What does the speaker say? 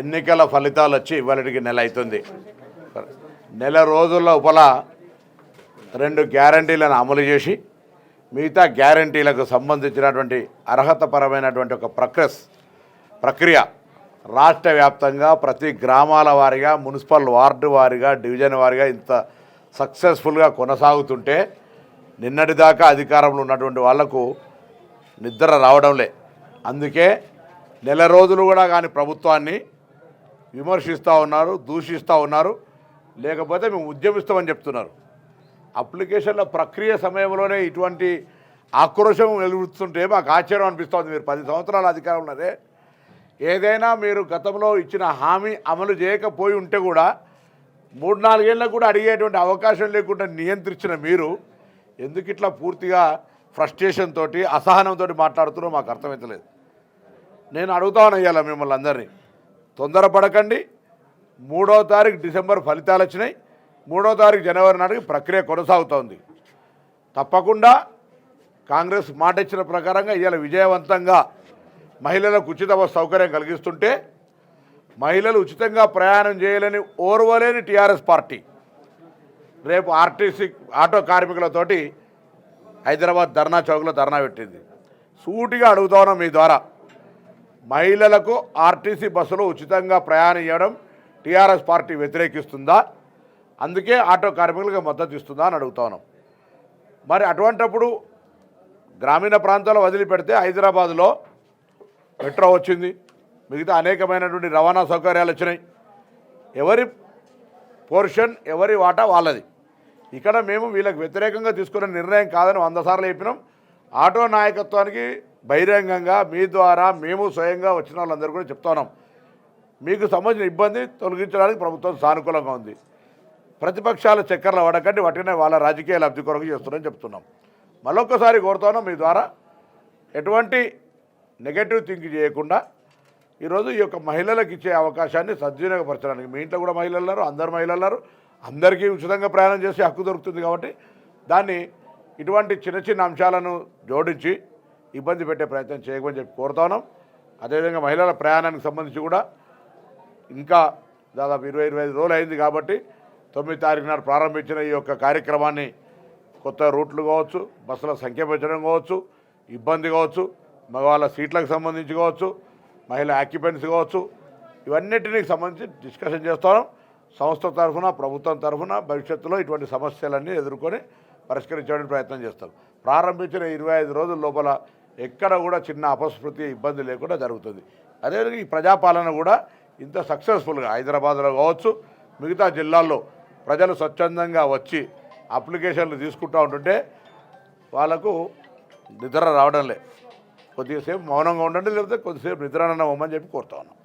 ఎన్నికల ఫలితాలు వచ్చి ఇవాళకి నెల అవుతుంది. నెల రోజుల ఉపల రెండు గ్యారంటీలను అమలు చేసి మిగతా గ్యారంటీలకు సంబంధించినటువంటి అర్హతపరమైనటువంటి ఒక ప్రక్రస్ ప్రక్రియ రాష్ట్ర వ్యాప్తంగా ప్రతి గ్రామాల వారిగా మున్సిపల్ వార్డు వారిగా డివిజన్ వారిగా ఇంత సక్సెస్ఫుల్గా కొనసాగుతుంటే నిన్నటిదాకా అధికారంలో ఉన్నటువంటి వాళ్ళకు నిద్ర రావడంలే అందుకే నెల రోజులు కూడా కానీ ప్రభుత్వాన్ని విమర్శిస్తూ ఉన్నారు దూషిస్తూ ఉన్నారు. లేకపోతే మేము ఉద్యమిస్తామని చెప్తున్నారు. అప్లికేషన్ల ప్రక్రియ సమయంలోనే ఇటువంటి ఆక్రోశం వెలుగుతుంటే మాకు ఆశ్చర్యం అనిపిస్తుంది. మీరు పది సంవత్సరాల అధికారం ఉన్నదే. ఏదైనా మీరు గతంలో ఇచ్చిన హామీ అమలు చేయకపోయి ఉంటే కూడా మూడు నాలుగేళ్ళకు కూడా అడిగేటువంటి అవకాశం లేకుండా నియంత్రించిన మీరు ఎందుకు ఇట్లా పూర్తిగా ఫ్రస్ట్రేషన్ తోటి అసహనంతో మాట్లాడుతున్నారో మాకు అర్థమవుతలేదు నేను అడుగుతాను ఇవాళ మిమ్మల్ని అందరినీ. తొందరపడకండి. మూడో తారీఖు డిసెంబర్ ఫలితాలు వచ్చినాయి. మూడో తారీఖు జనవరి నాటికి ప్రక్రియ కొనసాగుతోంది. తప్పకుండా కాంగ్రెస్ మాట ఇచ్చిన ప్రకారంగా ఇవాళ విజయవంతంగా మహిళలకు ఉచిత బస్సు సౌకర్యం కలిగిస్తుంటే మహిళలు ఉచితంగా ప్రయాణం చేయలేని ఓర్వలేని టీఆర్ఎస్ పార్టీ. రేపు ఆర్టీసీ ఆటో కార్మికులతోటి హైదరాబాద్ ధర్నా చౌక్లో ధర్నా పెట్టింది. సూటిగా అడుగుతా మీ ద్వారా. మహిళలకు ఆర్టీసీ బస్సులో ఉచితంగా ప్రయాణం చేయడం టీఆర్ఎస్ పార్టీ వ్యతిరేకిస్తుందా? అందుకే ఆటో కార్మికులకు మద్దతు ఇస్తుందా అని అడుగుతా ఉన్నాం. మరి అటువంటప్పుడు గ్రామీణ ప్రాంతాల్లో వదిలిపెడితే హైదరాబాద్లో మెట్రో వచ్చింది మిగతా అనేకమైనటువంటి రవాణా సౌకర్యాలు వచ్చినాయి. ఎవరి పోర్షన్ ఎవరి వాటా వాళ్ళది. ఇక్కడ మేము వీళ్ళకి వ్యతిరేకంగా తీసుకున్న నిర్ణయం కాదని వంద సార్లు చెప్పినాం. ఆటో నాయకత్వానికి బహిరంగంగా మీ ద్వారా మేము స్వయంగా వచ్చిన వాళ్ళందరూ కూడా చెప్తున్నాం మీకు సంబంధించిన ఇబ్బంది తొలగించడానికి ప్రభుత్వం సానుకూలంగా ఉంది. ప్రతిపక్షాల చక్కర్లు వాడకండి వాటినే వాళ్ళ రాజకీయ లబ్ధి కొరకు చేస్తున్నారని చెప్తున్నాం. మరొకసారి కోరుతున్నాం మీ ద్వారా ఎటువంటి నెగటివ్ థింక్ చేయకుండా ఈరోజు ఈ యొక్క మహిళలకు ఇచ్చే అవకాశాన్ని సద్వినియోగపరచడానికి మీ ఇంట్లో కూడా మహిళలు ఉన్నారు అందరు మహిళలు ఉన్నారు అందరికీ ఉచితంగా ప్రయాణం చేసే హక్కు దొరుకుతుంది కాబట్టి దాన్ని ఇటువంటి చిన్న చిన్న అంశాలను జోడించి ఇబ్బంది పెట్టే ప్రయత్నం చేయకమని చెప్పి కోరుతా ఉన్నాం. అదేవిధంగా మహిళల ప్రయాణానికి సంబంధించి కూడా ఇంకా దాదాపు ఇరవై ఇరవై ఐదు రోజులు అయింది కాబట్టి తొమ్మిది తారీఖు నాడు ప్రారంభించిన ఈ యొక్క కార్యక్రమాన్ని కొత్త రూట్లు కావచ్చు బస్సుల సంఖ్య పెంచడం కావచ్చు ఇబ్బంది కావచ్చు మగవాళ్ళ సీట్లకు సంబంధించి కావచ్చు మహిళ ఆక్యుపెన్సీ కావచ్చు ఇవన్నిటికి సంబంధించి డిస్కషన్ చేస్తాం సంస్థ తరఫున ప్రభుత్వం తరఫున భవిష్యత్తులో ఇటువంటి సమస్యలన్నీ ఎదుర్కొని పరిష్కరించడానికి ప్రయత్నం చేస్తాం ప్రారంభించిన ఇరవై ఐదు రోజుల లోపల ఎక్కడ కూడా చిన్న అపస్మృతి ఇబ్బంది లేకుండా జరుగుతుంది. అదేవిధంగా ఈ ప్రజాపాలన కూడా ఇంత సక్సెస్ఫుల్గా హైదరాబాద్లో కావచ్చు మిగతా జిల్లాల్లో ప్రజలు స్వచ్ఛందంగా వచ్చి అప్లికేషన్లు తీసుకుంటూ ఉంటుంటే వాళ్ళకు నిద్ర రావడం లే. కొద్దిసేపు మౌనంగా ఉండండి లేకపోతే కొద్దిసేపు నిద్రనన్న ఇవ్వమని చెప్పి కోరుతా ఉన్నాం.